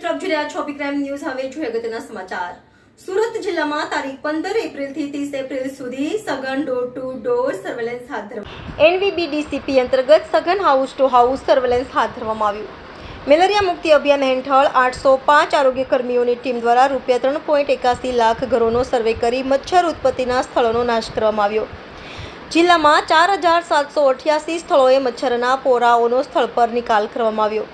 મિત્રો આપ જોઈ રહ્યા ન્યૂઝ હવે જોઈએ સમાચાર. સુરત જિલ્લામાં તારીખ પંદર એપ્રિલથી ત્રીસ એપ્રિલ સુધી સઘન ડોર ટુ ડોર સર્વેલન્સ હાથ ધરવામાં એનવીબીડીસીપી અંતર્ગત સઘન હાઉસ ટુ હાઉસ સર્વેલન્સ હાથ ધરવામાં આવ્યું. મેલેરિયા મુક્તિ અભિયાન હેઠળ આઠસો પાંચ આરોગ્ય કર્મીઓની ટીમ દ્વારા રૂપિયા ત્રણ પોઈન્ટ એકાસી લાખ ઘરોનો સર્વે કરી મચ્છર ઉત્પત્તિના સ્થળોનો નાશ કરવામાં આવ્યો. જિલ્લામાં ચાર હજાર સાતસો અઠ્યાસી સ્થળોએ મચ્છરના પોરાઓનો સ્થળ પર નિકાલ કરવામાં આવ્યો.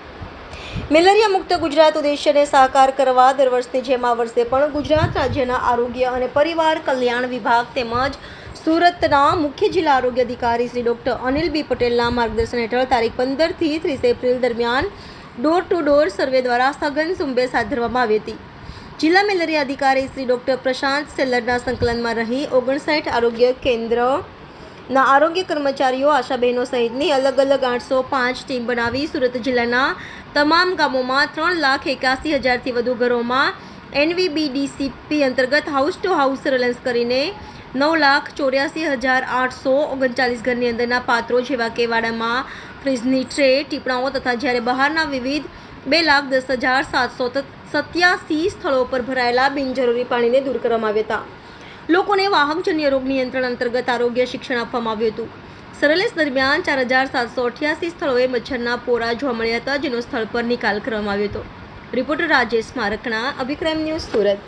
મેલેરિયા મુક્ત ગુજરાત ઉદ્દેશ્યને સાકાર કરવા દર વર્ષની જેમ આ વર્ષે પણ ગુજરાત રાજ્યના આરોગ્ય અને પરિવાર કલ્યાણ વિભાગ તેમજ સુરતના મુખ્ય જિલ્લા આરોગ્ય અધિકારી શ્રી ડોક્ટર અનિલ બી પટેલના માર્ગદર્શન હેઠળ તારીખ પંદરથી ત્રીસ એપ્રિલ દરમિયાન ડોર ટુ ડોર સર્વે દ્વારા સઘન ઝુંબેશ હાથ ધરવામાં આવી હતી. જિલ્લા મેલેરિયા અધિકારી શ્રી ડોક્ટર પ્રશાંત સેલરના સંકલનમાં રહી ઓગણસાઠ આરોગ્ય કેન્દ્ર ના, આરોગ્ય કર્મચારીઓ આશાબહેનો સહિતની અલગ અલગ આઠસો પાંચ ટીમ બનાવી સુરત જિલ્લાના તમામ ગામોમાં ત્રણ લાખ એકાસી હજારથી વધુ ઘરોમાં એનવીબીડીસીપી અંતર્ગત હાઉસ ટુ હાઉસ સર્વેલન્સ કરીને નવ લાખ ચોર્યાસી હજાર આઠસો ઓગણચાલીસ ઘરની અંદરના પાત્રો જેવા કે વાડામાં ફ્રીજની ટ્રે, ટીપણાઓ તથા જ્યારે બહારના વિવિધ બે લાખ દસ હજાર સાતસો સત્યાસી સ્થળો પર ભરાયેલા બિનજરૂરી પાણીને દૂર કરવામાં આવ્યા હતા. લોકોને વાહકજન્ય રોગ નિયંત્રણ અંતર્ગત આરોગ્ય શિક્ષણ આપવામાં આવ્યું હતું. સર્વેલન્સ દરમિયાન ચાર હજાર સાતસો અઠ્યાસી સ્થળોએ મચ્છરના પોરા જોવા મળ્યા હતા, જેનો સ્થળ પર નિકાલ કરવામાં આવ્યો હતો. Reporter Rajesh Markana Abhikram news Surat.